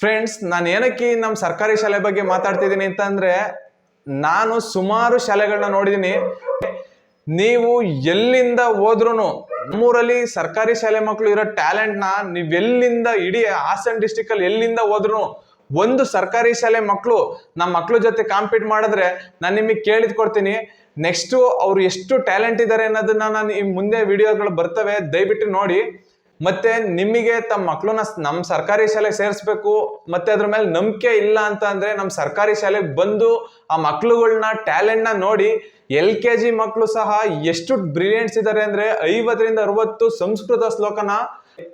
Friends ನಾನು ಏನಕ್ಕೆ ನಮ್ಮ ಸರ್ಕಾರಿ ಶಾಲೆ ಬಗ್ಗೆ ಮಾತಾಡ್ತಿದ್ದೀನಿ ಅಂತಂದ್ರೆ, ನಾನು ಸುಮಾರು ಶಾಲೆಗಳನ್ನ ನೋಡಿದ್ದೀನಿ ನೀವು ಎಲ್ಲಿಂದ ಹೋದ್ರು ನಮ್ಮೂರಲ್ಲಿ ಸರ್ಕಾರಿ ಶಾಲೆ ಮಕ್ಕಳು ಇರೋ ಟ್ಯಾಲೆಂಟ್ನ ನೀವು ಎಲ್ಲಿಂದ ಇಡೀ ಹಾಸನ್ ಡಿಸ್ಟಿಕ್ ಅಲ್ಲಿ ಎಲ್ಲಿಂದ ಹೋದ್ರು ಒಂದು ಸರ್ಕಾರಿ ಶಾಲೆ ಮಕ್ಕಳು ನಮ್ಮ ಮಕ್ಕಳ ಜೊತೆ ಕಾಂಪೀಟ್ ಮಾಡಿದ್ರೆ ನಾನು ನಿಮಗೆ ಕೇಳಿದ್ ಕೊಡ್ತೀನಿ. ನೆಕ್ಸ್ಟ್ ಅವ್ರು ಎಷ್ಟು ಟ್ಯಾಲೆಂಟ್ ಇದ್ದಾರೆ ಅನ್ನೋದನ್ನ ನಾನು ಈ ಮುಂದೆ ವಿಡಿಯೋಗಳು ಬರ್ತವೆ, ದಯವಿಟ್ಟು ನೋಡಿ. ಮತ್ತೆ ನಿಮಗೆ ತಮ್ಮ ಮಕ್ಕಳನ್ನ ನಮ್ಮ ಸರ್ಕಾರಿ ಶಾಲೆಗೆ ಸೇರಿಸ್ಬೇಕು, ಮತ್ತೆ ಅದ್ರ ಮೇಲೆ ನಂಬಿಕೆ ಇಲ್ಲ ಅಂತ ಅಂದ್ರೆ ನಮ್ಮ ಸರ್ಕಾರಿ ಶಾಲೆಗೆ ಬಂದು ಆ ಮಕ್ಳುಗಳನ್ನ ಟ್ಯಾಲೆಂಟ್ನ ನೋಡಿ ಎಲ್ ಕೆ ಜಿ ಮಕ್ಕಳು ಸಹ ಎಷ್ಟು ಬ್ರಿಲಿಯಂಟ್ಸ್ ಇದ್ದಾರೆ ಅಂದ್ರೆ ಐವತ್ತರಿಂದ ಅರವತ್ತು ಸಂಸ್ಕೃತ ಶ್ಲೋಕನ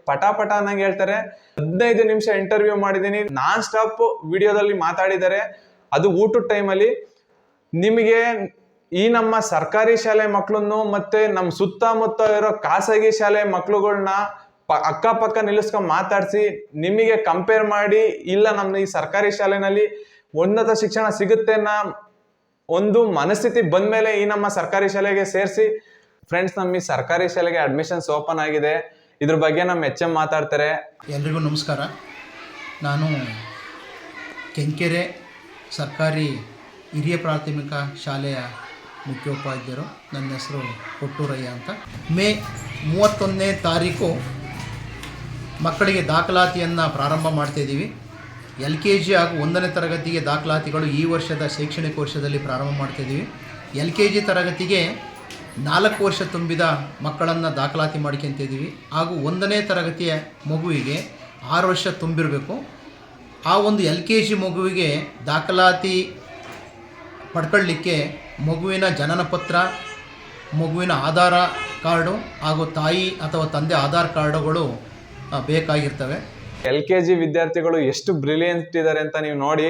ಪಟ ಪಟ ಅನ್ನಂಗೆ ಹೇಳ್ತಾರೆ. ಹದಿನೈದು ನಿಮಿಷ ಇಂಟರ್ವ್ಯೂ ಮಾಡಿದ್ದೀನಿ. ನಾನ್ ಸ್ಟಾಪ್ ವಿಡಿಯೋದಲ್ಲಿ ಮಾತಾಡಿದ್ದಾರೆ. ಅದು ಊಟದ ಟೈಮಲ್ಲಿ ನಿಮಗೆ ಈ ನಮ್ಮ ಸರ್ಕಾರಿ ಶಾಲೆ ಮಕ್ಕಳನ್ನು ಮತ್ತೆ ನಮ್ಮ ಸುತ್ತಮುತ್ತ ಇರೋ ಖಾಸಗಿ ಶಾಲೆ ಮಕ್ಳುಗಳ್ನ ಪ, ಅಕ್ಕಪಕ್ಕ ನಿಲ್ಲಿಸ್ಕೊಂಡು ಮಾತಾಡಿಸಿ, ನಿಮಗೆ ಕಂಪೇರ್ ಮಾಡಿ, ಇಲ್ಲ ನಮ್ಮ ಈ ಸರ್ಕಾರಿ ಶಾಲೆನಲ್ಲಿ ಉನ್ನತ ಶಿಕ್ಷಣ ಸಿಗುತ್ತೆ ಅನ್ನೋ ಒಂದು ಮನಸ್ಥಿತಿ ಬಂದ ಮೇಲೆ ಈ ನಮ್ಮ ಸರ್ಕಾರಿ ಶಾಲೆಗೆ ಸೇರಿಸಿ ಫ್ರೆಂಡ್ಸ್ ನಮ್ಮ ಈ ಸರ್ಕಾರಿ ಶಾಲೆಗೆ ಅಡ್ಮಿಷನ್ಸ್ ಓಪನ್ ಆಗಿದೆ. ಇದ್ರ ಬಗ್ಗೆ ನಮ್ಮ ಎಚ್ ಎಂ ಮಾತಾಡ್ತಾರೆ. ಎಲ್ರಿಗೂ ನಮಸ್ಕಾರ. ನಾನು ಕೆಂಕೆರೆ ಸರ್ಕಾರಿ ಹಿರಿಯ ಪ್ರಾಥಮಿಕ ಶಾಲೆಯ ಮುಖ್ಯೋಪಾಧ್ಯಾಯರು. ನನ್ನ ಹೆಸರು ಕೊಟ್ಟೂರಯ್ಯ ಅಂತ. ಮೇ ಮೂವತ್ತೊಂದನೇ ತಾರೀಕು ಮಕ್ಕಳಿಗೆ ದಾಖಲಾತಿಯನ್ನು ಪ್ರಾರಂಭ ಮಾಡ್ತಾಯಿದ್ದೀವಿ ಎಲ್ ಕೆ ಜಿ ಹಾಗೂ ಒಂದನೇ ತರಗತಿಗೆ ದಾಖಲಾತಿಗಳು ಈ ವರ್ಷದ ಶೈಕ್ಷಣಿಕ ವರ್ಷದಲ್ಲಿ ಪ್ರಾರಂಭ ಮಾಡ್ತಾಯಿದ್ದೀವಿ ಎಲ್ ಕೆ ಜಿ ತರಗತಿಗೆ ನಾಲ್ಕು ವರ್ಷ ತುಂಬಿದ ಮಕ್ಕಳನ್ನು ದಾಖಲಾತಿ ಮಾಡ್ಕೊತಿದ್ದೀವಿ ಹಾಗೂ ಒಂದನೇ ತರಗತಿಯ ಮಗುವಿಗೆ ಆರು ವರ್ಷ ತುಂಬಿರಬೇಕು. ಆ ಒಂದು ಎಲ್ ಕೆ ಜಿ ಮಗುವಿಗೆ ದಾಖಲಾತಿ ಪಡ್ಕೊಳ್ಳಿಕ್ಕೆ ಮಗುವಿನ ಜನನ ಪತ್ರ, ಮಗುವಿನ ಆಧಾರ ಕಾರ್ಡು ಹಾಗೂ ತಾಯಿ ಅಥವಾ ತಂದೆ ಆಧಾರ್ ಕಾರ್ಡುಗಳು ಬೇಕಾಗಿರ್ತವೆ. ಎಲ್ ಕೆ ಜಿ ವಿದ್ಯಾರ್ಥಿಗಳು ಎಷ್ಟು ಬ್ರಿಲಿಯಂಟ್ ಇದ್ದಾರೆ ಅಂತ ನೀವು ನೋಡಿ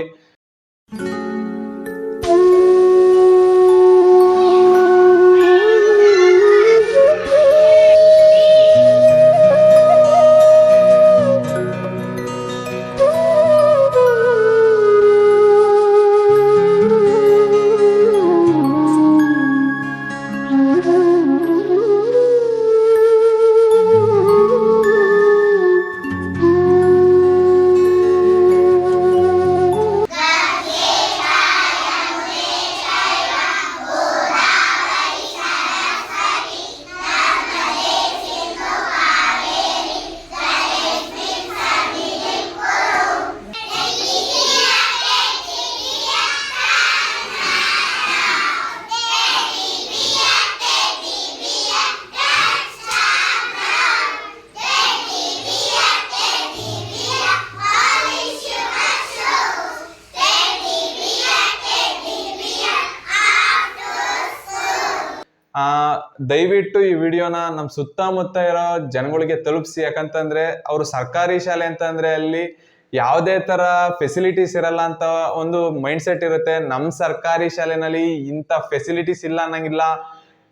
ದಯವಿಟ್ಟು ಈ ವಿಡಿಯೋನ ನಮ್ಮ ಸುತ್ತಮುತ್ತ ಇರೋ ಜನಗಳಿಗೆ ತಲುಪಿಸಿ, ಯಾಕಂತಂದ್ರೆ ಅವರು ಸರ್ಕಾರಿ ಶಾಲೆ ಅಂತಂದ್ರೆ ಅಲ್ಲಿ ಯಾವುದೇ ತರ ಫೆಸಿಲಿಟೀಸ್ ಇರಲ್ಲ ಅಂತ ಒಂದು ಮೈಂಡ್ ಸೆಟ್ ಇರುತ್ತೆ. ನಮ್ಮ ಸರ್ಕಾರಿ ಶಾಲೆನಲ್ಲಿ ಇಂಥ ಫೆಸಿಲಿಟೀಸ್ ಇಲ್ಲ ಅನ್ನಂಗಿಲ್ಲ.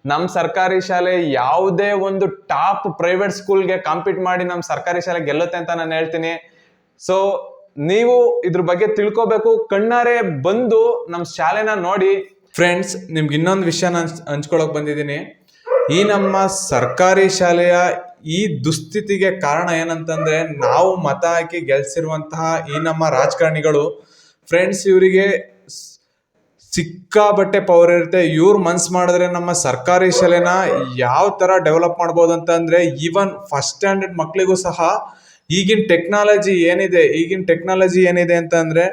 ನಮ್ಮ ಸರ್ಕಾರಿ ಶಾಲೆ ಯಾವುದೇ ಒಂದು ಟಾಪ್ ಪ್ರೈವೇಟ್ ಸ್ಕೂಲ್ಗೆ ಕಾಂಪೀಟ್ ಮಾಡಿ ನಮ್ಮ ಸರ್ಕಾರಿ ಶಾಲೆ ಗೆಲ್ಲುತ್ತೆ ಅಂತ ನಾನು ಹೇಳ್ತೀನಿ. ಸೊ ನೀವು ಇದ್ರ ಬಗ್ಗೆ ತಿಳ್ಕೊಬೇಕು. ಕಣ್ಣಾರೆ ಬಂದು ನಮ್ಮ ಶಾಲೆನ ನೋಡಿ. ಫ್ರೆಂಡ್ಸ್ ನಿಮ್ಗೆ ಇನ್ನೊಂದು ವಿಷಯ ನಾನು ಹಂಚ್ಕೊಳಕ್ ಬಂದಿದ್ದೀನಿ. ಈ ನಮ್ಮ ಸರ್ಕಾರಿ ಶಾಲೆಯ ಈ ದುಸ್ಥಿತಿಗೆ ಕಾರಣ ಏನಂತಂದ್ರೆ ನಾವು ಮತ ಹಾಕಿ ಗೆಲ್ಸಿರುವಂತಹ ಈ ನಮ್ಮ ರಾಜಕಾರಣಿಗಳು ಫ್ರೆಂಡ್ಸ್ ಇವರಿಗೆ ಸಿಕ್ಕಾಬಟ್ಟೆ ಪವರ್ ಇರುತ್ತೆ. ಇವ್ರು ಮನ್ಸ್ ಮಾಡಿದ್ರೆ ನಮ್ಮ ಸರ್ಕಾರಿ ಶಾಲೆನ ಯಾವ ತರ ಡೆವಲಪ್ ಮಾಡ್ಬೋದು ಅಂತಂದ್ರೆ ಈವನ್ ಫಸ್ಟ್ ಸ್ಟ್ಯಾಂಡರ್ಡ್ ಮಕ್ಕಳಿಗೂ ಸಹ ಈಗಿನ ಟೆಕ್ನಾಲಜಿ ಏನಿದೆ, ಈಗಿನ ಟೆಕ್ನಾಲಜಿ ಏನಿದೆ ಅಂತಂದ್ರೆ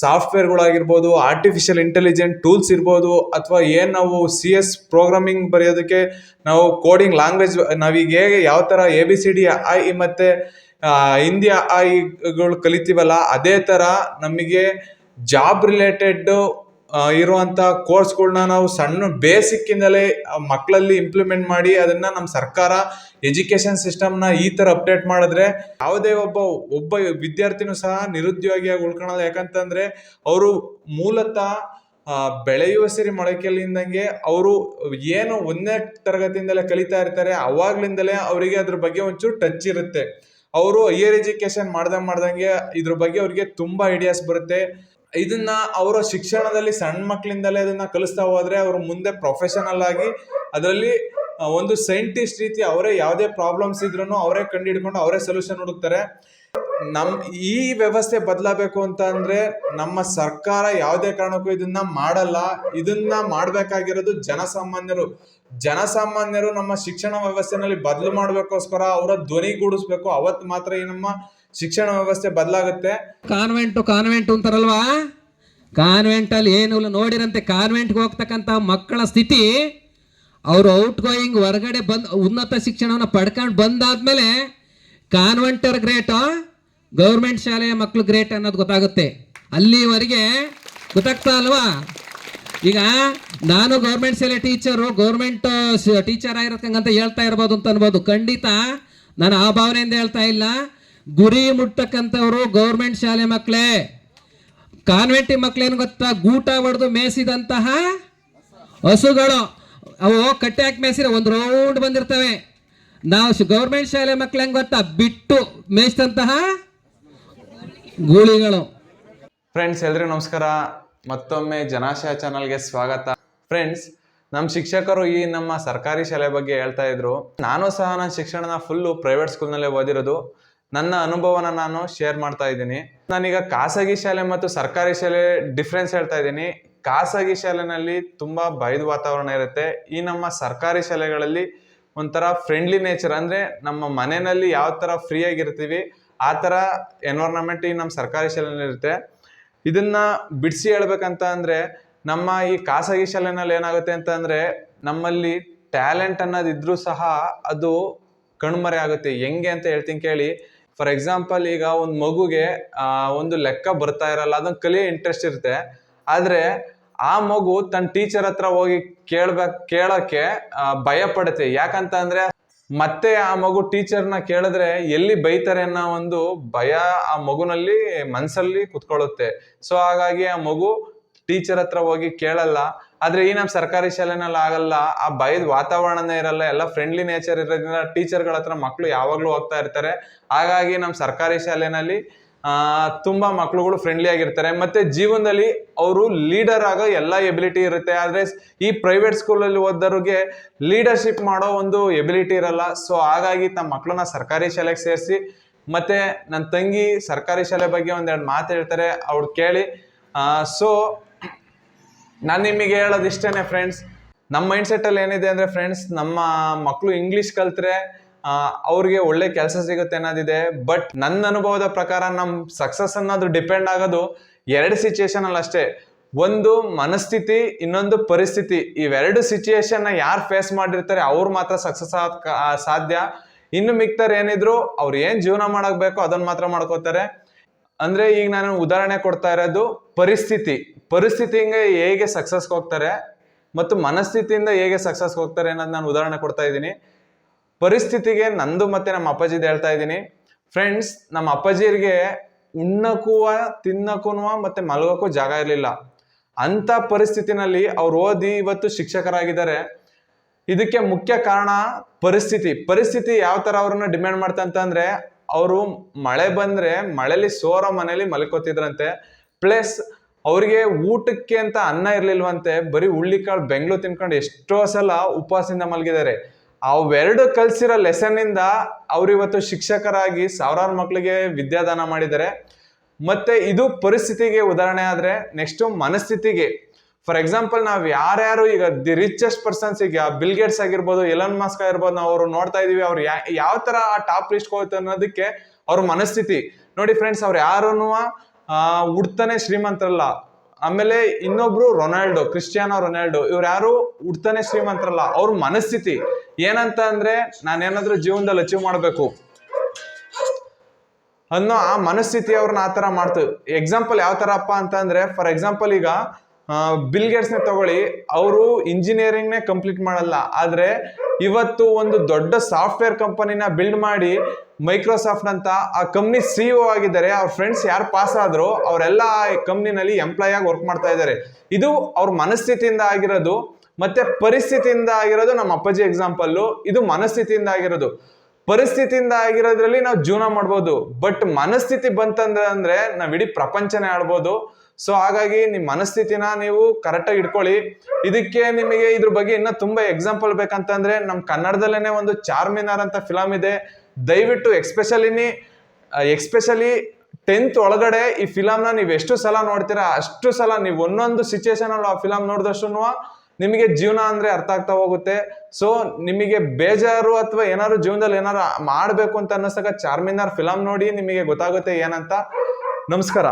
ಸಾಫ್ಟ್ವೇರ್ಗಳಾಗಿರ್ಬೋದು ಆರ್ಟಿಫಿಷಿಯಲ್ ಇಂಟೆಲಿಜೆಂಟ್ ಟೂಲ್ಸ್ ಇರ್ಬೋದು, ಅಥವಾ ಏನು ನಾವು ಸಿ ಎಸ್ ಪ್ರೋಗ್ರಾಮಿಂಗ್ ಬರೆಯೋದಕ್ಕೆ ನಾವು ಕೋಡಿಂಗ್ ಲ್ಯಾಂಗ್ವೇಜ್ ನಾವೀಗ ಹೇಗೆ ಯಾವ ಥರ A B C D I ಮತ್ತು ಹಿಂದಿ ಐಗಳು ಕಲಿತೀವಲ್ಲ, ಅದೇ ಥರ ನಮಗೆ ಜಾಬ್ ರಿಲೇಟೆಡ್ ಇರುವಂಥ ಕೋರ್ಸ್ಗಳನ್ನ ನಾವು ಸಣ್ಣ ಬೇಸಿಕ್ಕಿಂದಲೇ ಮಕ್ಕಳಲ್ಲಿ ಇಂಪ್ಲಿಮೆಂಟ್ ಮಾಡಿ ಅದನ್ನ ನಮ್ಮ ಸರ್ಕಾರ ಎಜುಕೇಶನ್ ಸಿಸ್ಟಮ್ನ ಈ ಥರ ಅಪ್ಡೇಟ್ ಮಾಡಿದ್ರೆ ಯಾವುದೇ ಒಬ್ಬ ಒಬ್ಬ ವಿದ್ಯಾರ್ಥಿನೂ ಸಹ ನಿರುದ್ಯೋಗಿಯಾಗಿ ಉಳ್ಕೊಳಲ್ಲ. ಯಾಕಂತಂದ್ರೆ ಅವರು ಮೂಲತಃ ಬೆಳೆಯುವ ಸಿರಿ ಮೊಳಕೆಲಿಂದಂಗೆ ಅವರು ಏನು ಒಂದನೇ ತರಗತಿಯಿಂದಲೇ ಕಲಿತಾ ಇರ್ತಾರೆ, ಅವಾಗ್ಲಿಂದಲೇ ಅವರಿಗೆ ಅದ್ರ ಬಗ್ಗೆ ಒಂಚೂರು ಟಚ್ ಇರುತ್ತೆ. ಅವರು ಹೈಯರ್ ಎಜುಕೇಶನ್ ಮಾಡ್ದಂಗೆ ಮಾಡ್ದಂಗೆ ಇದ್ರ ಬಗ್ಗೆ ಅವ್ರಿಗೆ ತುಂಬಾ ಐಡಿಯಾಸ್ ಬರುತ್ತೆ. ಇದನ್ನ ಅವರ ಶಿಕ್ಷಣದಲ್ಲಿ ಸಣ್ಣ ಮಕ್ಕಳಿಂದಲೇ ಅದನ್ನ ಕಲಿಸ್ತಾ ಹೋದ್ರೆ ಅವರು ಮುಂದೆ ಪ್ರೊಫೆಷನಲ್ ಆಗಿ ಅದರಲ್ಲಿ ಒಂದು ಸೈಂಟಿಸ್ಟ್ ರೀತಿ ಅವರೇ ಯಾವುದೇ ಪ್ರಾಬ್ಲಮ್ಸ್ ಇದ್ರೂ ಅವರೇ ಕಂಡು ಹಿಡ್ಕೊಂಡು ಅವರೇ ಸೊಲ್ಯೂಷನ್ ಹುಡುಕ್ತಾರೆ. ನಮ್ ಈ ವ್ಯವಸ್ಥೆ ಬದಲಾಗಬೇಕು ಅಂತ ಅಂದ್ರೆ ನಮ್ಮ ಸರ್ಕಾರ ಯಾವುದೇ ಕಾರಣಕ್ಕೂ ಇದನ್ನ ಮಾಡಲ್ಲ. ಇದನ್ನ ಮಾಡಬೇಕಾಗಿರೋದು ಜನಸಾಮಾನ್ಯರು. ಜನಸಾಮಾನ್ಯರು ನಮ್ಮ ಶಿಕ್ಷಣ ವ್ಯವಸ್ಥೆನಲ್ಲಿ ಬದಲು ಮಾಡಬೇಕೋಸ್ಕರ ಅವರ ಧ್ವನಿಗೂಡಿಸ್ಬೇಕು ಅವತ್ತು ಮಾತ್ರ ಈ ನಮ್ಮ ಶಿಕ್ಷಣ ವ್ಯವಸ್ಥೆ ಬದಲಾಗುತ್ತೆ. Convent convent ಅಂತಾರಲ್ವಾ? ಕಾನ್ವೆಂಟಲ್ಲಿ ಏನು ಇಲ್ಲ. ನೋಡಿರಂತೆ ಕಾನ್ವೆಂಟ್ಗೆ ಹೋಗ್ತಕ್ಕಂಥ ಮಕ್ಕಳ ಸ್ಥಿತಿ, ಅವರು ಔಟ್ ಗೋಯಿಂಗ್ ಹೊರಗಡೆ ಬಂದ್ ಉನ್ನತ ಶಿಕ್ಷಣವನ್ನು ಪಡ್ಕೊಂಡು ಬಂದಾದ್ಮೇಲೆ ಕಾನ್ವೆಂಟರ್ ಗ್ರೇಟು. ಗೌರ್ಮೆಂಟ್ ಶಾಲೆಯ ಮಕ್ಕಳು ಗ್ರೇಟ್ ಅನ್ನೋದು ಗೊತ್ತಾಗುತ್ತೆ. ಅಲ್ಲಿವರೆಗೆ ಗೊತ್ತಾಗ್ತಾ ಅಲ್ವಾ? ಈಗ ನಾನು ಗೌರ್ಮೆಂಟ್ ಶಾಲೆ ಟೀಚರು, ಗೌರ್ಮೆಂಟ್ ಟೀಚರ್ ಆಗಿರತಕ್ಕಂತ ಹೇಳ್ತಾ ಇರ್ಬೋದು ಅಂತ ಅನ್ಬೋದು. ಖಂಡಿತ ನಾನು ಆ ಭಾವನೆಯಿಂದ ಹೇಳ್ತಾ ಇಲ್ಲ. ಗುರಿ ಮುಟ್ಟಕ್ಕಂಥವ್ರು ಗೌರ್ಮೆಂಟ್ ಶಾಲೆ ಮಕ್ಕಳೇ ಕಾನ್ವೆಂಟಿ ಮಕ್ಕಳೇನು ಗೊತ್ತಾ? ಗೂಟ ಹೊಡೆದು ಮೇಯಿಸಿದಂತಹ ಹಸುಗಳು. ಅವು ಕಟ್ಟೆ ಹಾಕಿ ಮೇಯಿಸಿದ್ರೆ ಒಂದು ರೌಂಡ್ ಬಂದಿರ್ತವೆ. ನಾವು ಗೌರ್ಮೆಂಟ್ ಶಾಲೆ ಮಕ್ಕಳು ಹೆಂಗ್ ಗೊತ್ತಾ? ಬಿಟ್ಟು ಮೇಯಿಸಿದಂತಹ ಗೂಳಿಗಳು. ಫ್ರೆಂಡ್ಸ್ ಎಲ್ರಿಗೂ ನಮಸ್ಕಾರ. ಮತ್ತೊಮ್ಮೆ ಜನಾಶಯ ಚಾನಲ್ಗೆ ಸ್ವಾಗತ. ಫ್ರೆಂಡ್ಸ್ ನಮ್ಮ ಶಿಕ್ಷಕರು ಈ ನಮ್ಮ ಸರ್ಕಾರಿ ಶಾಲೆ ಬಗ್ಗೆ ಹೇಳ್ತಾ ಇದ್ರು. ನಾನು ಸಹ ನನ್ನ ಶಿಕ್ಷಣನ ಫುಲ್ಲು ಪ್ರೈವೇಟ್ ಸ್ಕೂಲ್ನಲ್ಲೇ ಓದಿರೋದು. ನನ್ನ ಅನುಭವನ ನಾನು ಶೇರ್ ಮಾಡ್ತಾ ಇದ್ದೀನಿ. ನಾನೀಗ ಖಾಸಗಿ ಶಾಲೆ ಮತ್ತು ಸರ್ಕಾರಿ ಶಾಲೆ ಡಿಫ್ರೆನ್ಸ್ ಹೇಳ್ತಾ ಇದ್ದೀನಿ. ಖಾಸಗಿ ಶಾಲೆನಲ್ಲಿ ತುಂಬ ಬೈದು ವಾತಾವರಣ ಇರುತ್ತೆ. ಈ ನಮ್ಮ ಸರ್ಕಾರಿ ಶಾಲೆಗಳಲ್ಲಿ ಒಂಥರ ಫ್ರೆಂಡ್ಲಿ ನೇಚರ್ ಅಂದರೆ ನಮ್ಮ ಮನೆಯಲ್ಲಿ ಯಾವ ಥರ ಫ್ರೀ ಆಗಿರ್ತೀವಿ ಆ ಥರ ಎನ್ವೈರ್ನಮೆಂಟ್ ಈ ನಮ್ಮ ಸರ್ಕಾರಿ ಶಾಲೆಯಲ್ಲಿ ಇರುತ್ತೆ. ಇದನ್ನ ಬಿಡಿಸಿ ಹೇಳ್ಬೇಕಂತ ಅಂದರೆ ನಮ್ಮ ಈ ಖಾಸಗಿ ಶಾಲೆನಲ್ಲಿ ಏನಾಗುತ್ತೆ ಅಂತ ಅಂದ್ರೆ ನಮ್ಮಲ್ಲಿ ಟ್ಯಾಲೆಂಟ್ ಅನ್ನೋದಿದ್ರೂ ಸಹ ಅದು ಕಣ್ಮರೆ ಆಗುತ್ತೆ. ಹೆಂಗೆ ಅಂತ ಹೇಳ್ತೀನಿ ಕೇಳಿ. ಫಾರ್ ಎಕ್ಸಾಂಪಲ್ ಈಗ ಒಂದು ಮಗುಗೆ ಒಂದು ಲೆಕ್ಕ ಬರ್ತಾ ಇರಲ್ಲ ಅದನ್ನ ಕಲಿಯೋ ಇಂಟ್ರೆಸ್ಟ್ ಇರುತ್ತೆ. ಆದರೆ ಆ ಮಗು ತನ್ನ ಟೀಚರ್ ಹತ್ರ ಹೋಗಿ ಕೇಳ್ಬೇಕು ಕೇಳೋಕ್ಕೆ ಭಯ ಪಡುತ್ತೆ. ಯಾಕಂತ ಅಂದ್ರೆ ಮತ್ತೆ ಆ ಮಗು ಟೀಚರ್ನ ಕೇಳಿದ್ರೆ ಎಲ್ಲಿ ಬೈತಾರೆ ಅನ್ನೋ ಒಂದು ಭಯ ಆ ಮಗುನಲ್ಲಿ ಮನಸ್ಸಲ್ಲಿ ಕುತ್ಕೊಳ್ಳುತ್ತೆ. ಸೊ ಹಾಗಾಗಿ ಆ ಮಗು ಟೀಚರ್ ಹತ್ರ ಹೋಗಿ ಕೇಳಲ್ಲ. ಆದ್ರೆ ಈ ನಮ್ಮ ಸರ್ಕಾರಿ ಶಾಲೆನಲ್ಲಿ ಆಗಲ್ಲ. ಆ ಭಯದ ವಾತಾವರಣನೇ ಇರಲ್ಲ. ಎಲ್ಲ ಫ್ರೆಂಡ್ಲಿ ನೇಚರ್ ಇರೋದ್ರಿಂದ ಟೀಚರ್ಗಳ ಹತ್ರ ಮಕ್ಕಳು ಯಾವಾಗ್ಲೂ ಹೋಗ್ತಾ ಇರ್ತಾರೆ. ಹಾಗಾಗಿ ನಮ್ಮ ಸರ್ಕಾರಿ ಶಾಲೆನಲ್ಲಿ ತುಂಬಾ ಮಕ್ಳುಗಳು ಫ್ರೆಂಡ್ಲಿ ಆಗಿರ್ತಾರೆ. ಮತ್ತೆ ಜೀವನದಲ್ಲಿ ಅವರು ಲೀಡರ್ ಆಗೋ ಎಲ್ಲ ಎಬಿಲಿಟಿ ಇರುತ್ತೆ. ಆದ್ರೆ ಈ ಪ್ರೈವೇಟ್ ಸ್ಕೂಲಲ್ಲಿ ಓದೋರಿಗೆ ಲೀಡರ್ಶಿಪ್ ಮಾಡೋ ಒಂದು ಎಬಿಲಿಟಿ ಇರಲ್ಲ. ಸೊ ಹಾಗಾಗಿ ತಮ್ಮ ಮಕ್ಕಳನ್ನ ಸರ್ಕಾರಿ ಶಾಲೆಗೆ ಸೇರಿಸಿ, ಮತ್ತೆ ನನ್ನ ತಂಗಿ ಸರ್ಕಾರಿ ಶಾಲೆ ಬಗ್ಗೆ ಒಂದೆರಡು ಮಾತು ಹೇಳ್ತಾರೆ. ಅವ್ರು ಕೇಳಿ. ಸೊ ನಾನು ನಿಮಗೆ ಹೇಳೋದು ಇಷ್ಟೇ ಫ್ರೆಂಡ್ಸ್ ನಮ್ಮ ಮೈಂಡ್ ಸೆಟ್ ಅಲ್ಲಿ ಏನಿದೆ ಅಂದ್ರೆ ಫ್ರೆಂಡ್ಸ್ ನಮ್ಮ ಮಕ್ಕಳು ಇಂಗ್ಲಿಷ್ ಕಲ್ತ್ರೆ ಅವ್ರಿಗೆ ಒಳ್ಳೆ ಕೆಲಸ ಸಿಗುತ್ತೆ ಅನ್ನೋದಿದೆ. ಬಟ್ ನನ್ನ ಅನುಭವದ ಪ್ರಕಾರ ನಮ್ಮ ಸಕ್ಸಸ್ ಅನ್ನೋದು ಡಿಪೆಂಡ್ ಆಗೋದು ಎರಡು ಸಿಚುಯೇಷನ್ ಅಲ್ಲಿ ಅಷ್ಟೇ. ಒಂದು ಮನಸ್ಥಿತಿ, ಇನ್ನೊಂದು ಪರಿಸ್ಥಿತಿ. ಇವೆರಡು ಸಿಚುಯೇಷನ್ನ ಯಾರು ಫೇಸ್ ಮಾಡಿರ್ತಾರೆ ಅವ್ರು ಮಾತ್ರ ಸಕ್ಸಸ್ ಸಾಧ್ಯ. ಇನ್ನು ಮಿಕ್ತರ್ ಏನಿದ್ರು ಅವ್ರು ಏನು ಜೀವನ ಮಾಡಬೇಕು ಬೇಕೋ ಅದನ್ನ ಮಾತ್ರ ಮಾಡ್ಕೋತಾರೆ. ಅಂದ್ರೆ ಈಗ ನಾನು ಉದಾಹರಣೆ ಕೊಡ್ತಾ ಇರೋದು ಪರಿಸ್ಥಿತಿ. ಪರಿಸ್ಥಿತಿಯಿಂದ ಹೇಗೆ ಸಕ್ಸಸ್ಗೆ ಹೋಗ್ತಾರೆ ಮತ್ತು ಮನಸ್ಥಿತಿಯಿಂದ ಹೇಗೆ ಸಕ್ಸಸ್ಗೆ ಹೋಗ್ತಾರೆ ಅನ್ನೋದು ನಾನು ಉದಾಹರಣೆ ಕೊಡ್ತಾ ಇದ್ದೀನಿ. ಪರಿಸ್ಥಿತಿಗೆ ನಂದು ಮತ್ತೆ ನಮ್ಮ ಅಪ್ಪಾಜಿದು ಹೇಳ್ತಾ ಇದ್ದೀನಿ. ಫ್ರೆಂಡ್ಸ್ ನಮ್ಮ ಅಪ್ಪಾಜಿಯರಿಗೆ ಉಣ್ಣಕ್ಕೂ ತಿನ್ನಕ್ಕೂ ಮತ್ತೆ ಮಲಗಕ್ಕೂ ಜಾಗ ಇರಲಿಲ್ಲ. ಅಂತ ಪರಿಸ್ಥಿತಿನಲ್ಲಿ ಅವ್ರು ಓದಿ ಇವತ್ತು ಶಿಕ್ಷಕರಾಗಿದ್ದಾರೆ. ಇದಕ್ಕೆ ಮುಖ್ಯ ಕಾರಣ ಪರಿಸ್ಥಿತಿ. ಪರಿಸ್ಥಿತಿ ಯಾವ ಥರ ಅವ್ರನ್ನ ಡಿಮ್ಯಾಂಡ್ ಮಾಡ್ತಂತಂದ್ರೆ ಅವರು ಮಳೆ ಬಂದ್ರೆ ಮಳೆಲಿ ಸೋರ ಮನೇಲಿ ಮಲ್ಕೋತಿದ್ರಂತೆ. ಪ್ಲಸ್ ಅವರಿಗೆ ಊಟಕ್ಕೆ ಅಂತ ಅನ್ನ ಇರಲಿಲ್ವಂತೆ. ಬರೀ ಹುಳ್ಳಿಕಾಳು ಬೆಂಗ್ಳೂರು ತಿನ್ಕೊಂಡು ಎಷ್ಟೋ ಸಲ ಉಪವಾಸದಿಂದ ಮಲಗಿದ್ದಾರೆ. ಅವೆರಡು ಕಲ್ಸಿರೋ ಲೆಸನ್ನಿಂದ ಅವರಿವತ್ತು ಶಿಕ್ಷಕರಾಗಿ ಸಾವಿರಾರು ಮಕ್ಕಳಿಗೆ ವಿದ್ಯಾದಾನ ಮಾಡಿದ್ದಾರೆ. ಮತ್ತೆ ಇದು ಪರಿಸ್ಥಿತಿಗೆ ಉದಾಹರಣೆ ಆದರೆ ನೆಕ್ಸ್ಟ್ ಮನಸ್ಥಿತಿಗೆ. ಫಾರ್ ಎಕ್ಸಾಂಪಲ್ ನಾವು ಯಾರ್ಯಾರು ಈಗ ದಿ ರಿಚೆಸ್ಟ್ ಪರ್ಸನ್ಸ್ ಈಗ ಬಿಲ್ ಗೇಟ್ಸ್ ಆಗಿರ್ಬೋದು ಎಲನ್ ಮಾಸ್ಕ್ ಆಗಿರ್ಬೋದು, ನಾವು ಅವರು ನೋಡ್ತಾ ಇದೀವಿ, ಅವ್ರು ಯಾ- ಯಾವ ತರ ಆ ಟಾಪ್ ಲಿಸ್ಟ್ ಹೋಯ್ತು ಅನ್ನೋದಕ್ಕೆ ಅವ್ರ ಮನಸ್ಥಿತಿ. ನೋಡಿ ಫ್ರೆಂಡ್ಸ್ ಅವ್ರು ಯಾರೂ ಹುಡ್ತಾನೆ ಶ್ರೀಮಂತರಲ್ಲ. ಆಮೇಲೆ ಇನ್ನೊಬ್ರು ರೊನಾಲ್ಡೋ, ಕ್ರಿಸ್ಟಿಯಾನೋ ರೊನಾಲ್ಡೋ, ಇವ್ರು ಯಾರು ಹುಡ್ತಾನೆ ಶ್ರೀಮಂತರಲ್ಲ, ಅವ್ರ ಮನಸ್ಥಿತಿ. ಏನಂತ ಅಂದ್ರೆ ನಾನೇನಾದ್ರೂ ಜೀವನದಲ್ಲಿ ಅಚೀವ್ ಮಾಡಬೇಕು ಅನ್ನೋ ಆ ಮನಸ್ಥಿತಿ ಅವ್ರನ್ನ ಆ ಥರ ಮಾಡ್ತು. ಎಕ್ಸಾಂಪಲ್ ಯಾವ ಥರಪ್ಪ ಅಂತಂದ್ರೆ ಫಾರ್ ಎಕ್ಸಾಂಪಲ್ ಈಗ ಬಿಲ್ ಗೇಟ್ಸ್ನ ತಗೊಳ್ಳಿ, ಅವರು ಇಂಜಿನಿಯರಿಂಗ್ನೇ ಕಂಪ್ಲೀಟ್ ಮಾಡಲ್ಲ. ಆದರೆ ಇವತ್ತು ಒಂದು ದೊಡ್ಡ ಸಾಫ್ಟ್ವೇರ್ ಕಂಪನಿನ ಬಿಲ್ಡ್ ಮಾಡಿ ಮೈಕ್ರೋಸಾಫ್ಟ್ ಅಂತ ಆ ಕಂಪ್ನಿ ಸಿ ಒ ಆಗಿದ್ದಾರೆ, ಅವ್ರ ಫ್ರೆಂಡ್ಸ್ ಯಾರು ಪಾಸ್ ಆದ್ರು ಅವರೆಲ್ಲ ಆ ಕಂಪ್ನಿನಲ್ಲಿ ಎಂಪ್ಲಾಯ್ ಆಗಿ ವರ್ಕ್ ಮಾಡ್ತಾ ಇದ್ದಾರೆ. ಇದು ಅವ್ರ ಮನಸ್ಥಿತಿಯಿಂದ ಆಗಿರೋದು. ಮತ್ತೆ ಪರಿಸ್ಥಿತಿಯಿಂದ ಆಗಿರೋದು ನಮ್ಮ ಅಪ್ಪಾಜಿ ಎಕ್ಸಾಂಪಲ್ಲು ಇದು ಮನಸ್ಥಿತಿಯಿಂದ ಆಗಿರೋದು. ಪರಿಸ್ಥಿತಿಯಿಂದ ಆಗಿರೋದ್ರಲ್ಲಿ ನಾವು ಜೀವನ ಮಾಡ್ಬೋದು. ಬಟ್ ಮನಸ್ಥಿತಿ ಬಂತಂದ್ರೆ ಅಂದ್ರೆ ನಾವ್ ಇಡೀ ಪ್ರಪಂಚನೇ ಆಡ್ಬೋದು. ಸೊ ಹಾಗಾಗಿ ನಿಮ್ಮ ಮನಸ್ಥಿತಿನ ನೀವು ಕರೆಕ್ಟಾಗಿ ಇಟ್ಕೊಳ್ಳಿ. ಇದಕ್ಕೆ ನಿಮಗೆ ಇದ್ರ ಬಗ್ಗೆ ಇನ್ನೂ ತುಂಬಾ ಎಕ್ಸಾಂಪಲ್ ಬೇಕಂತಂದ್ರೆ ನಮ್ಮ ಕನ್ನಡದಲ್ಲೇನೆ ಒಂದು ಚಾರ್ಮಿನಾರ್ ಅಂತ ಫಿಲಮ್ ಇದೆ. ದಯವಿಟ್ಟು ಎಕ್ಸ್ಪೆಷಲಿ ಎಕ್ಸ್ಪೆಷಲಿ ಟೆಂತ್ ಒಳಗಡೆ ಈ ಫಿಲಮ್ನ ನೀವು ಎಷ್ಟು ಸಲ ನೋಡ್ತೀರಾ ಅಷ್ಟು ಸಲ ನೀವು ಒಂದೊಂದು ಸಿಚುಯೇಷನ್ ಅಲ್ಲಿ ಆ ಫಿಲಮ್ ನೋಡಿದಷ್ಟು ನಿಮಗೆ ಜೀವನ ಅಂದ್ರೆ ಅರ್ಥ ಆಗ್ತಾ ಹೋಗುತ್ತೆ. ಸೊ ನಿಮಗೆ ಬೇಜಾರು ಅಥವಾ ಏನಾದ್ರು ಜೀವನದಲ್ಲಿ ಏನಾರು ಮಾಡಬೇಕು ಅಂತ ಅನ್ನಿಸ್ದಾಗ ಚಾರ್ಮಿನಾರ್ ಫಿಲಮ್ ನೋಡಿ ನಿಮಗೆ ಗೊತ್ತಾಗುತ್ತೆ ಏನಂತ. ನಮಸ್ಕಾರ.